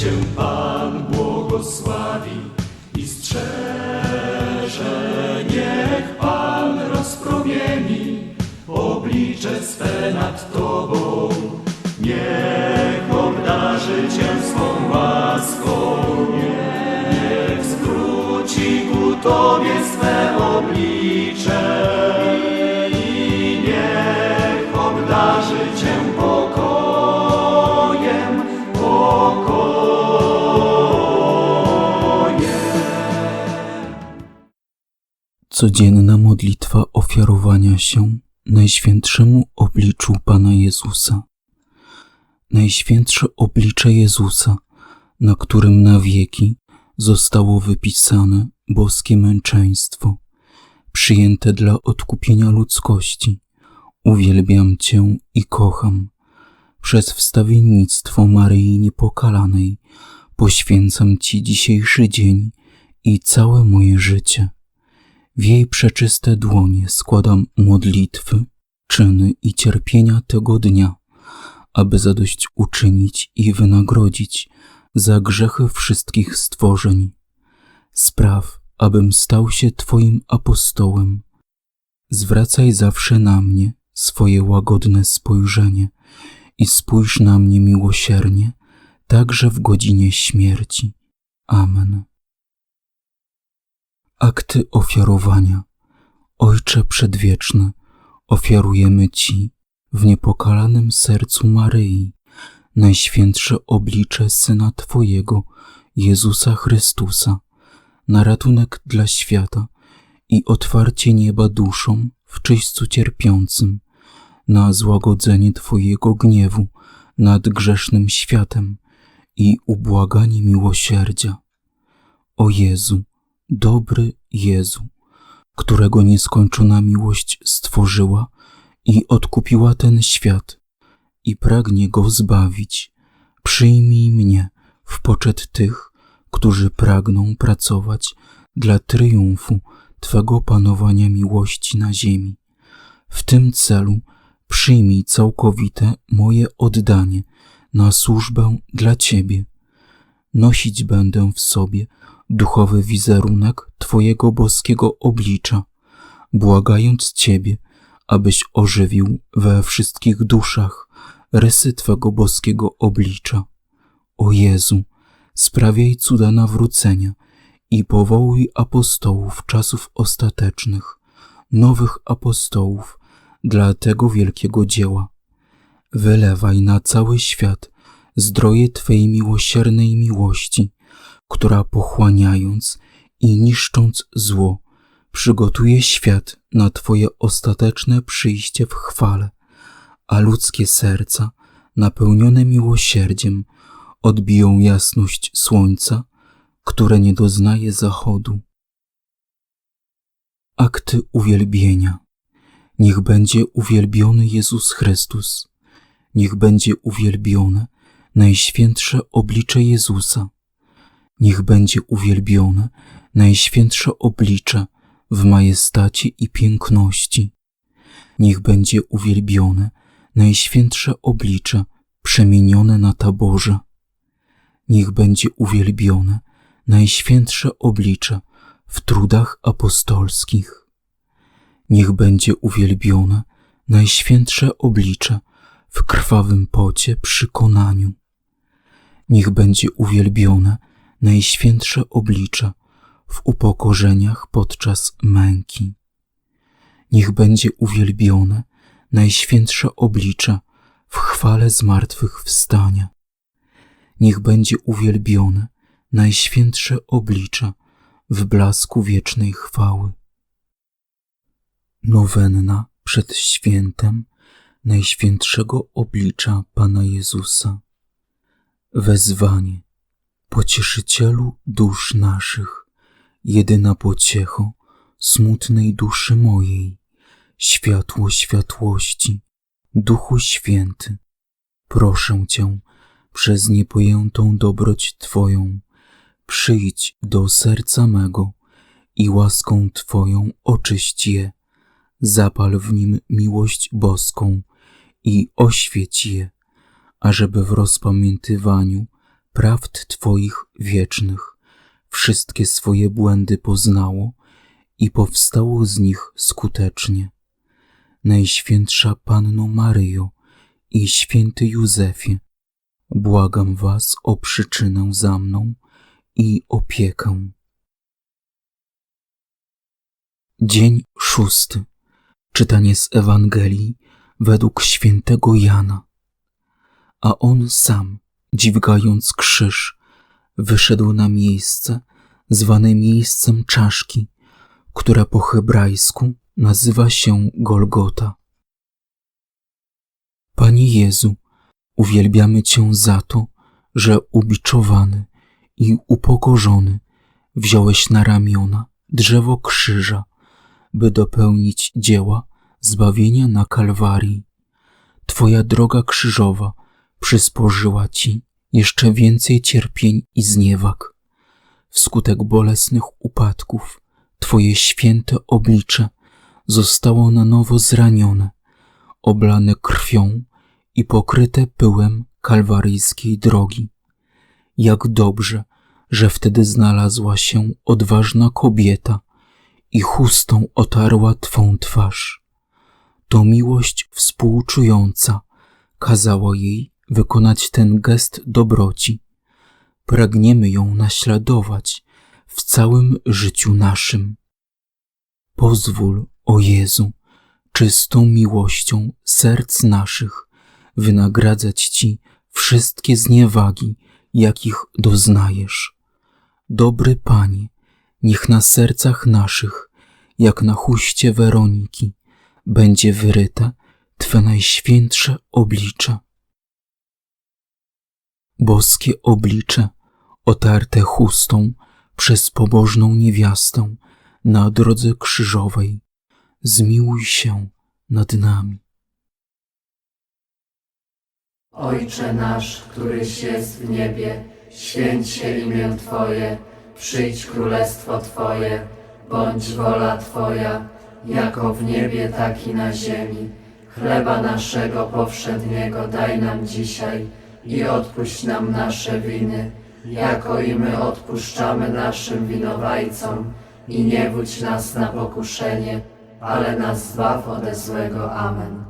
Cię Pan błogosławi i strzeże. Niech Pan rozpromieni oblicze swe nad Tobą. Niech obdarzy Cię swą łaską. Niech zwróci ku Tobie swe oblicze. Codzienna modlitwa ofiarowania się Najświętszemu obliczu Pana Jezusa. Najświętsze oblicze Jezusa, na którym na wieki zostało wypisane boskie męczeństwo, przyjęte dla odkupienia ludzkości. Uwielbiam Cię i kocham. Przez wstawiennictwo Maryi Niepokalanej poświęcam Ci dzisiejszy dzień i całe moje życie. W jej przeczyste dłonie składam modlitwy, czyny i cierpienia tego dnia, aby zadość uczynić i wynagrodzić za grzechy wszystkich stworzeń. Spraw, abym stał się Twoim apostołem. Zwracaj zawsze na mnie swoje łagodne spojrzenie i spójrz na mnie miłosiernie, także w godzinie śmierci. Amen. Akty ofiarowania. Ojcze Przedwieczny, ofiarujemy Ci w niepokalanym sercu Maryi najświętsze oblicze Syna Twojego, Jezusa Chrystusa, na ratunek dla świata i otwarcie nieba duszom w czyśćcu cierpiącym, na złagodzenie Twojego gniewu nad grzesznym światem i ubłaganie miłosierdzia. O Jezu, dobry Jezu, którego nieskończona miłość stworzyła i odkupiła ten świat i pragnie go zbawić, przyjmij mnie w poczet tych, którzy pragną pracować dla triumfu Twego panowania miłości na ziemi. W tym celu przyjmij całkowite moje oddanie na służbę dla Ciebie. Nosić będę w sobie duchowy wizerunek Twojego boskiego oblicza, błagając Ciebie, abyś ożywił we wszystkich duszach rysy Twego boskiego oblicza. O Jezu, sprawiaj cuda nawrócenia i powołuj apostołów czasów ostatecznych, nowych apostołów dla tego wielkiego dzieła. Wylewaj na cały świat zdroje Twej miłosiernej miłości, która pochłaniając i niszcząc zło, przygotuje świat na Twoje ostateczne przyjście w chwale, a ludzkie serca, napełnione miłosierdziem, odbiją jasność słońca, które nie doznaje zachodu. Akty uwielbienia. Niech będzie uwielbiony Jezus Chrystus. Niech będzie uwielbione Najświętsze oblicze Jezusa. Niech będzie uwielbione Najświętsze oblicze w majestacie i piękności. Niech będzie uwielbione Najświętsze oblicze przemienione na taborze. Niech będzie uwielbione Najświętsze oblicze w trudach apostolskich. Niech będzie uwielbione Najświętsze oblicze w krwawym pocie przy konaniu. Niech będzie uwielbione Najświętsze oblicze w upokorzeniach podczas męki. Niech będzie uwielbione Najświętsze oblicze w chwale zmartwychwstania. Niech będzie uwielbione Najświętsze oblicze w blasku wiecznej chwały. Nowenna przed świętem Najświętszego oblicza Pana Jezusa. Wezwanie Pocieszycielu dusz naszych, jedyna pociecho smutnej duszy mojej, światło światłości, Duchu Święty, proszę Cię przez niepojętą dobroć Twoją, przyjdź do serca mego i łaską Twoją oczyść je, zapal w nim miłość boską i oświeć je, ażeby w rozpamiętywaniu prawd Twoich wiecznych, wszystkie swoje błędy poznało i powstało z nich skutecznie. Najświętsza Panno Maryjo i święty Józefie, błagam Was o przyczynę za mną i opiekę. Dzień szósty. Czytanie z Ewangelii według świętego Jana. A on sam, dźwigając krzyż, wyszedł na miejsce zwane miejscem czaszki, które po hebrajsku nazywa się Golgota. Panie Jezu, uwielbiamy Cię za to, że ubiczowany i upokorzony wziąłeś na ramiona drzewo krzyża, by dopełnić dzieła zbawienia na Kalwarii. Twoja droga krzyżowa przysporzyła Ci jeszcze więcej cierpień i zniewag. Wskutek bolesnych upadków Twoje święte oblicze zostało na nowo zranione, oblane krwią i pokryte pyłem kalwaryjskiej drogi. Jak dobrze, że wtedy znalazła się odważna kobieta i chustą otarła Twą twarz. To miłość współczująca kazała jej wykonać ten gest dobroci. Pragniemy ją naśladować w całym życiu naszym. Pozwól, o Jezu, czystą miłością serc naszych wynagradzać Ci wszystkie zniewagi, jakich doznajesz. Dobry Panie, niech na sercach naszych, jak na chuście Weroniki, będzie wyryte Twe najświętsze oblicze. Boskie oblicze, otarte chustą przez pobożną niewiastę na drodze krzyżowej, zmiłuj się nad nami. Ojcze nasz, któryś jest w niebie, święć się imię Twoje, przyjdź królestwo Twoje, bądź wola Twoja, jako w niebie, tak i na ziemi. Chleba naszego powszedniego daj nam dzisiaj i odpuść nam nasze winy, jako i my odpuszczamy naszym winowajcom. I nie wódź nas na pokuszenie, ale nas zbaw ode złego. Amen.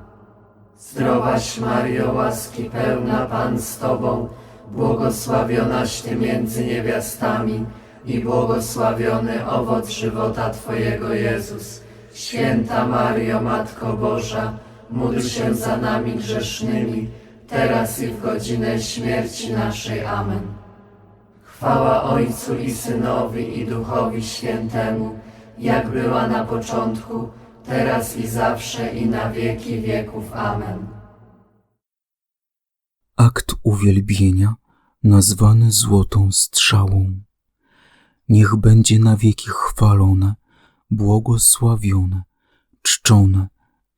Zdrowaś Mario, łaski pełna Pan z Tobą, błogosławionaś Ty między niewiastami i błogosławiony owoc żywota Twojego Jezus. Święta Mario, Matko Boża, módl się za nami grzesznymi, teraz i w godzinę śmierci naszej. Amen. Chwała Ojcu i Synowi i Duchowi Świętemu, jak była na początku, teraz i zawsze i na wieki wieków. Amen. Akt uwielbienia nazwany złotą strzałą. Niech będzie na wieki chwalone, błogosławione, czczone,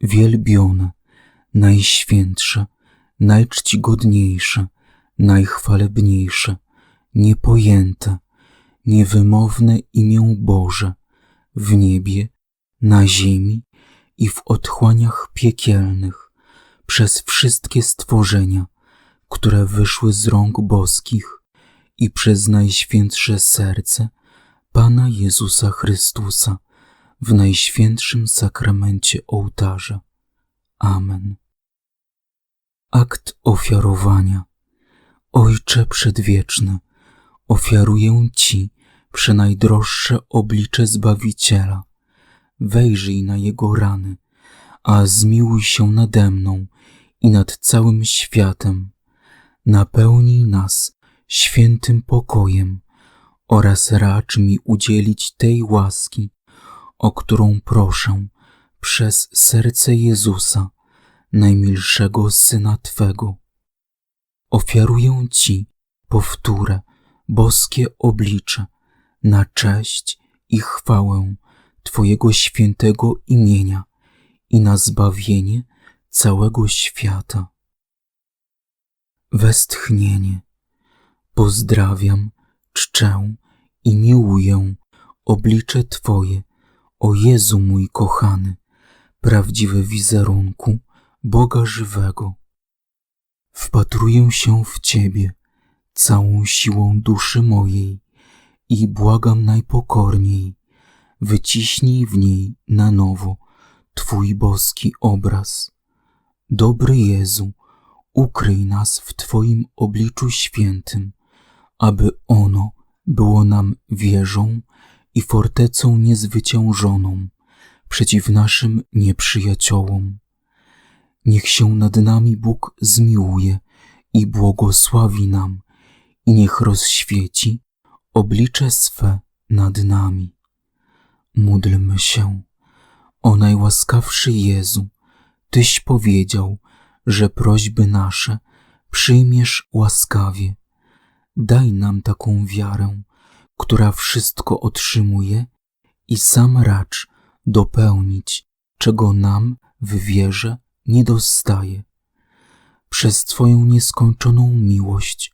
wielbione, najświętsze, najczcigodniejsze, najchwalebniejsze, niepojęte, niewymowne imię Boże w niebie, na ziemi i w otchłaniach piekielnych przez wszystkie stworzenia, które wyszły z rąk boskich i przez najświętsze serce Pana Jezusa Chrystusa w najświętszym sakramencie ołtarza. Amen. Akt ofiarowania. Ojcze przedwieczny, ofiaruję Ci przenajdroższe oblicze Zbawiciela. Wejrzyj na Jego rany, a zmiłuj się nade mną i nad całym światem. Napełnij nas świętym pokojem oraz racz mi udzielić tej łaski, o którą proszę przez serce Jezusa, najmilszego Syna Twego. Ofiaruję Ci, powtórę, boskie oblicze, na cześć i chwałę Twojego świętego imienia i na zbawienie całego świata. Westchnienie. Pozdrawiam, czczę i miłuję oblicze Twoje, o Jezu mój kochany, prawdziwy wizerunku Boga żywego. Wpatruję się w Ciebie, całą siłą duszy mojej i błagam najpokorniej, wyciśnij w niej na nowo Twój boski obraz. Dobry Jezu, ukryj nas w Twoim obliczu świętym, aby ono było nam wieżą i fortecą niezwyciężoną przeciw naszym nieprzyjaciołom. Niech się nad nami Bóg zmiłuje i błogosławi nam, i niech rozświeci oblicze swe nad nami. Módlmy się. O najłaskawszy Jezu, Tyś powiedział, że prośby nasze przyjmiesz łaskawie. Daj nam taką wiarę, która wszystko otrzymuje i sam racz dopełnić, czego nam w wierze nie dostaje. Przez Twoją nieskończoną miłość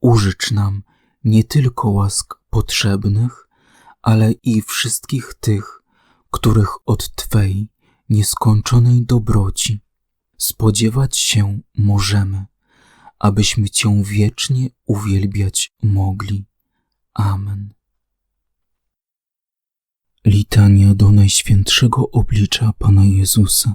użycz nam nie tylko łask potrzebnych, ale i wszystkich tych, których od Twej nieskończonej dobroci spodziewać się możemy, abyśmy Cię wiecznie uwielbiać mogli. Amen. Litania do Najświętszego Oblicza Pana Jezusa.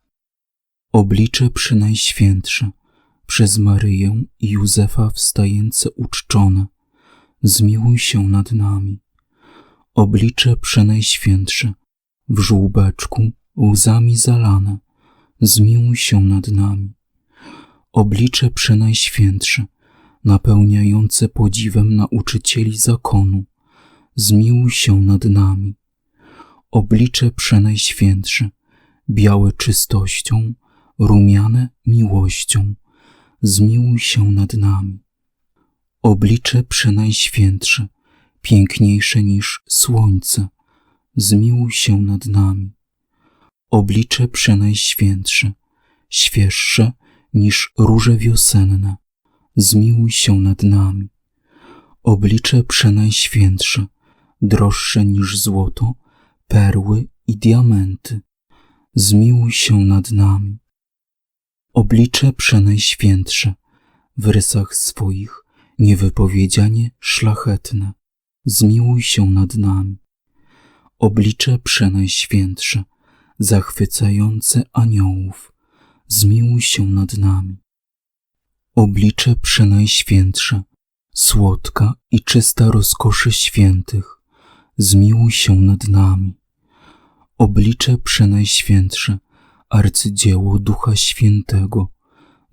Oblicze przynajświętsze, przez Maryję i Józefa wstające uczczone, zmiłuj się nad nami. Oblicze przenajświętsze, w żółbeczku łzami zalane, zmiłuj się nad nami. Oblicze przenajświętsze, napełniające podziwem nauczycieli zakonu, zmiłuj się nad nami. Oblicze przenajświętsze, białe czystością, rumiane miłością, zmiłuj się nad nami. Oblicze przenajświętsze, piękniejsze niż słońce, zmiłuj się nad nami. Oblicze przenajświętsze, świeższe niż róże wiosenne, zmiłuj się nad nami. Oblicze przenajświętsze, droższe niż złoto, perły i diamenty, zmiłuj się nad nami. Oblicze przenajświętsze, w rysach swoich niewypowiedzianie szlachetne, zmiłuj się nad nami. Oblicze przenajświętsze, zachwycające aniołów, zmiłuj się nad nami. Oblicze przenajświętsze, słodka i czysta rozkoszy świętych, zmiłuj się nad nami. Oblicze przenajświętsze, arcydzieło Ducha Świętego,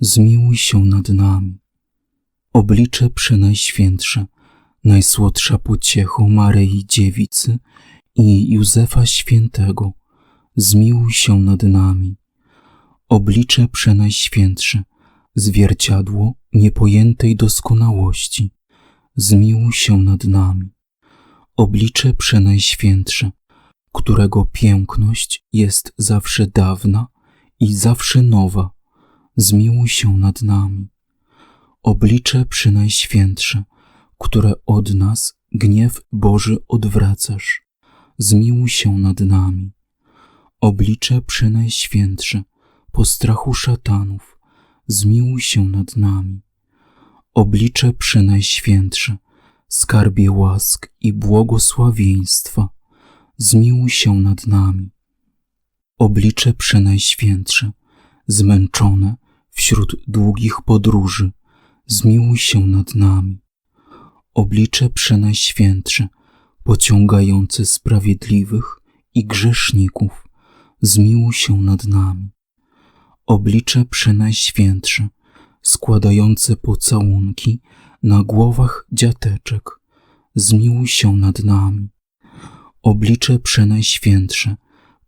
zmiłuj się nad nami. Oblicze przenajświętsze, najsłodsza pociechą Maryi Dziewicy i Józefa Świętego, zmiłuj się nad nami. Oblicze przenajświętsze, zwierciadło niepojętej doskonałości, zmiłuj się nad nami. Oblicze przenajświętsze, którego piękność jest zawsze dawna i zawsze nowa, zmiłuj się nad nami. Oblicze przynajświętsze, które od nas gniew Boży odwracasz, zmiłuj się nad nami. Oblicze przynajświętsze, po strachu szatanów, zmiłuj się nad nami. Oblicze przynajświętsze, skarbie łask i błogosławieństwa, zmiłuj się nad nami. Oblicze przenajświętsze, zmęczone wśród długich podróży, zmiłuj się nad nami. Oblicze przenajświętsze, pociągające sprawiedliwych i grzeszników, zmiłuj się nad nami. Oblicze przenajświętsze, składające pocałunki na głowach dziateczek, zmiłuj się nad nami oblicze przenajświętsze,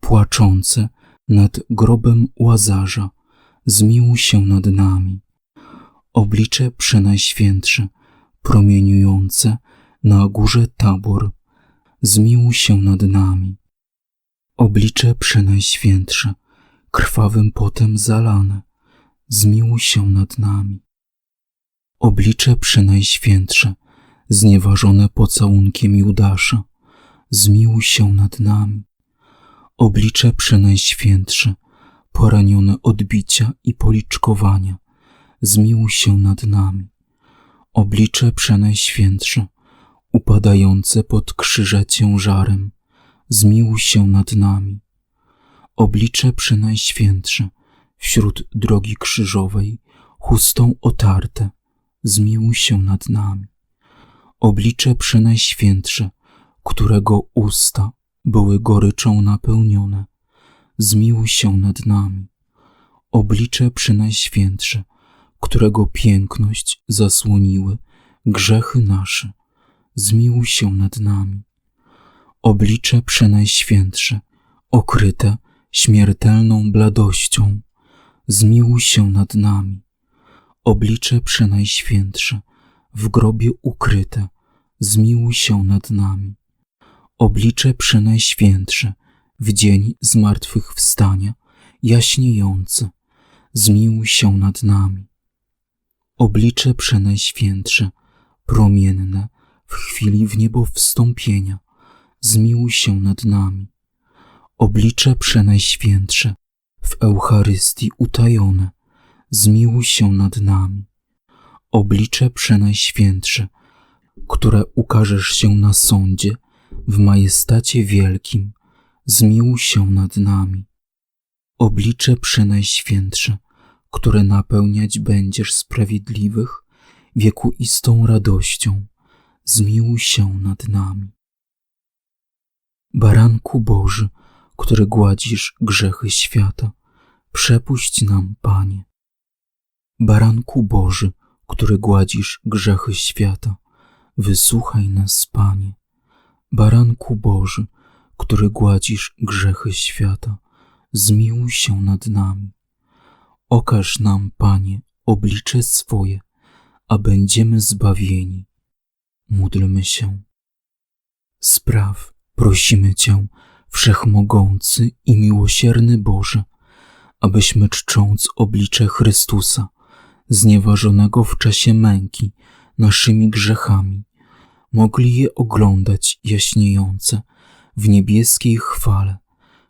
płaczące nad grobem Łazarza, zmiłuj się nad nami. oblicze przenajświętsze, promieniujące na górze tabor, zmiłuj się nad nami. Oblicze przenajświętsze, krwawym potem zalane, zmiłuj się nad nami. Oblicze przenajświętsze, znieważone pocałunkiem Judasza, zmiłuj się nad nami. Oblicze przenajświętsze, poranione odbicia i policzkowania, zmiłuj się nad nami. Oblicze przenajświętsze, upadające pod krzyże ciężarem, zmiłuj się nad nami. Oblicze przenajświętsze, wśród drogi krzyżowej, chustą otarte, zmiłuj się nad nami. Oblicze przenajświętsze, którego usta były goryczą napełnione, zmiłuj się nad nami. Oblicze przenajświętsze, którego piękność zasłoniły grzechy nasze, zmiłuj się nad nami. Oblicze przenajświętsze, okryte śmiertelną bladością, zmiłuj się nad nami. Oblicze przenajświętsze, w grobie ukryte, zmiłuj się nad nami. Oblicze przenajświętsze, w dzień zmartwychwstania, jaśniejące, zmiłuj się nad nami. Oblicze przenajświętsze, promienne, w chwili w niebo wstąpienia, zmiłuj się nad nami. Oblicze przenajświętsze, w Eucharystii utajone, zmiłuj się nad nami. Oblicze przenajświętsze, które ukażesz się na sądzie w majestacie wielkim, zmiłuj się nad nami. Oblicze przenajświętsze, które napełniać będziesz sprawiedliwych wiekuistą radością, zmiłuj się nad nami. Baranku Boży, który gładzisz grzechy świata, przepuść nam, Panie. Baranku Boży, który gładzisz grzechy świata, wysłuchaj nas, Panie. Baranku Boży, który gładzisz grzechy świata, zmiłuj się nad nami. Okaż nam, Panie, oblicze swoje, a będziemy zbawieni. Módlmy się. Spraw, prosimy Cię, Wszechmogący i miłosierny Boże, abyśmy czcząc oblicze Chrystusa, znieważonego w czasie męki naszymi grzechami, mogli je oglądać jaśniejące w niebieskiej chwale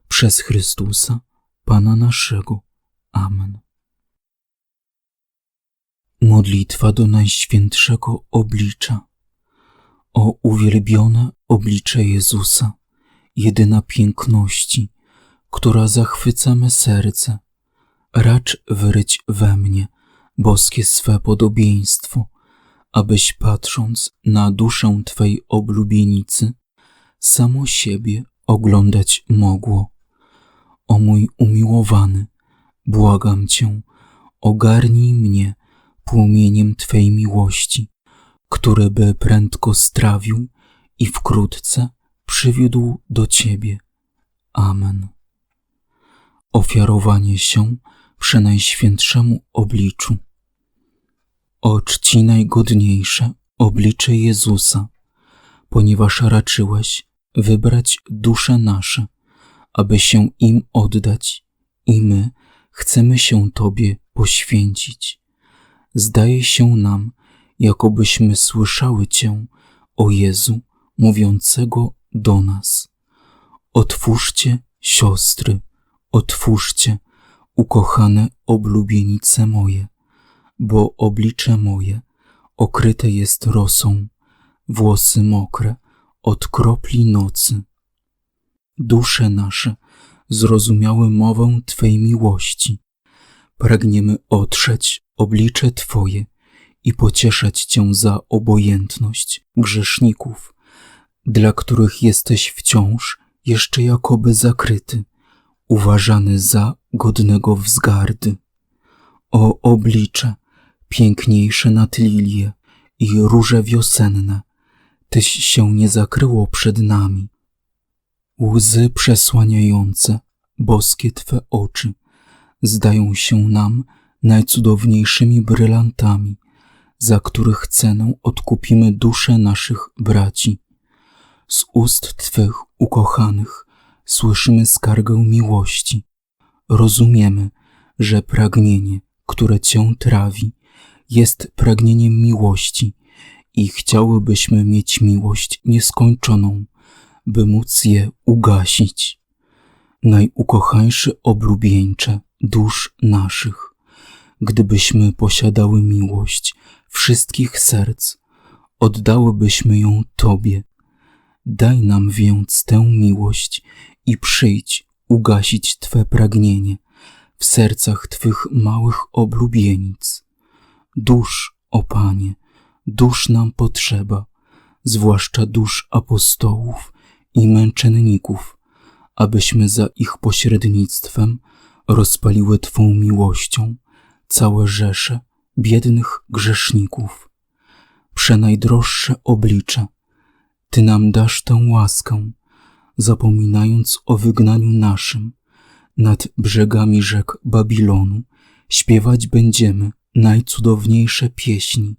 przez Chrystusa, Pana naszego. Amen. Modlitwa do Najświętszego Oblicza. O uwielbione oblicze Jezusa, jedyna piękności, która zachwyca me serce, racz wyryć we mnie boskie swe podobieństwo, abyś patrząc na duszę Twej oblubienicy, samo siebie oglądać mogło. O mój umiłowany, błagam Cię, ogarnij mnie płomieniem Twej miłości, który by prędko strawił i wkrótce przywiódł do Ciebie. Amen. Ofiarowanie się przenajświętszemu obliczu. O czci najgodniejsze oblicze Jezusa, ponieważ raczyłeś wybrać dusze nasze, aby się im oddać i my chcemy się Tobie poświęcić. Zdaje się nam, jakobyśmy słyszały Cię, o Jezu, mówiącego do nas. Otwórzcie, siostry, otwórzcie, ukochane oblubienice moje, bo oblicze moje okryte jest rosą, włosy mokre od kropli nocy. Dusze nasze zrozumiały mowę Twej miłości. Pragniemy otrzeć oblicze Twoje i pocieszać Cię za obojętność grzeszników, dla których jesteś wciąż jeszcze jakoby zakryty, uważany za godnego wzgardy. O oblicze, piękniejsze nad lilie i róże wiosenne, Tyś się nie zakryło przed nami. Łzy przesłaniające boskie Twe oczy zdają się nam najcudowniejszymi brylantami, za których cenę odkupimy dusze naszych braci. Z ust Twych ukochanych słyszymy skargę miłości. Rozumiemy, że pragnienie, które Cię trawi, jest pragnieniem miłości i chciałybyśmy mieć miłość nieskończoną, by móc je ugasić. Najukochańszy oblubieńcze dusz naszych, gdybyśmy posiadały miłość wszystkich serc, oddałybyśmy ją Tobie. Daj nam więc tę miłość i przyjdź ugasić Twe pragnienie w sercach Twych małych oblubienic. Dusz, o Panie, dusz nam potrzeba, zwłaszcza dusz apostołów i męczenników, abyśmy za ich pośrednictwem rozpaliły Twą miłością całe rzesze biednych grzeszników. Przenajdroższe oblicze, Ty nam dasz tę łaskę, zapominając o wygnaniu naszym, nad brzegami rzek Babilonu śpiewać będziemy najcudowniejsze pieśni.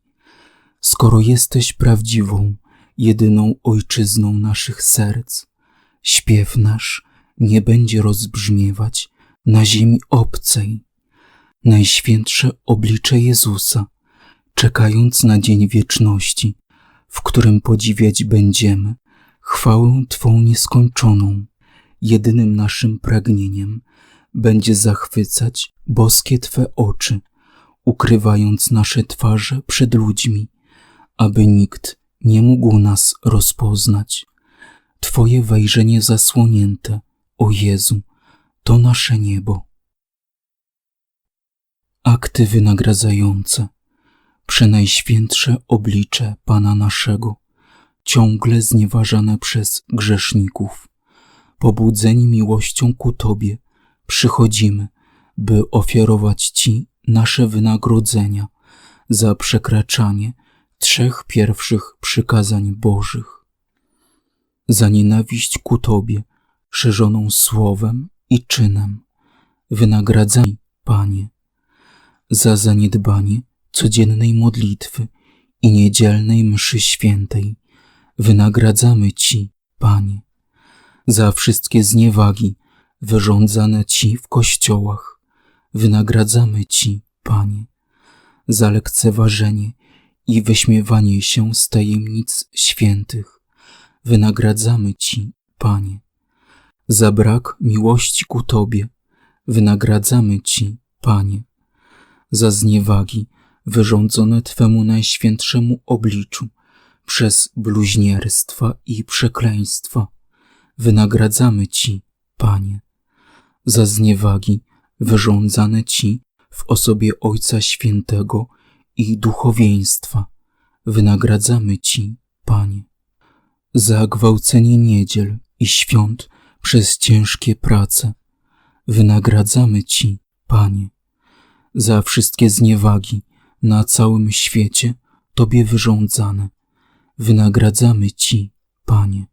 Skoro jesteś prawdziwą, jedyną ojczyzną naszych serc, śpiew nasz nie będzie rozbrzmiewać na ziemi obcej. Najświętsze oblicze Jezusa, czekając na dzień wieczności, w którym podziwiać będziemy chwałę Twą nieskończoną, jedynym naszym pragnieniem będzie zachwycać boskie Twe oczy, ukrywając nasze twarze przed ludźmi, aby nikt nie mógł nas rozpoznać. Twoje wejrzenie zasłonięte, o Jezu, to nasze niebo. Akty wynagradzające, przenajświętsze oblicze Pana naszego, ciągle znieważane przez grzeszników. Pobudzeni miłością ku Tobie, przychodzimy, by ofiarować Ci nasze wynagrodzenia za przekraczanie trzech pierwszych przykazań Bożych. Za nienawiść ku Tobie, szerzoną słowem i czynem, wynagradzaj, Panie, za zaniedbanie codziennej modlitwy i niedzielnej mszy świętej, wynagradzamy Ci, Panie, za wszystkie zniewagi wyrządzane Ci w kościołach, wynagradzamy Ci, Panie, za lekceważenie i wyśmiewanie się z tajemnic świętych, wynagradzamy Ci, Panie, za brak miłości ku Tobie, wynagradzamy Ci, Panie, za zniewagi wyrządzone Twemu najświętszemu obliczu przez bluźnierstwa i przekleństwa, wynagradzamy Ci, Panie, za zniewagi wyrządzane Ci w osobie Ojca Świętego i duchowieństwa, wynagradzamy Ci, Panie, za gwałcenie niedziel i świąt przez ciężkie prace, wynagradzamy Ci, Panie, za wszystkie zniewagi na całym świecie Tobie wyrządzane, wynagradzamy Ci, Panie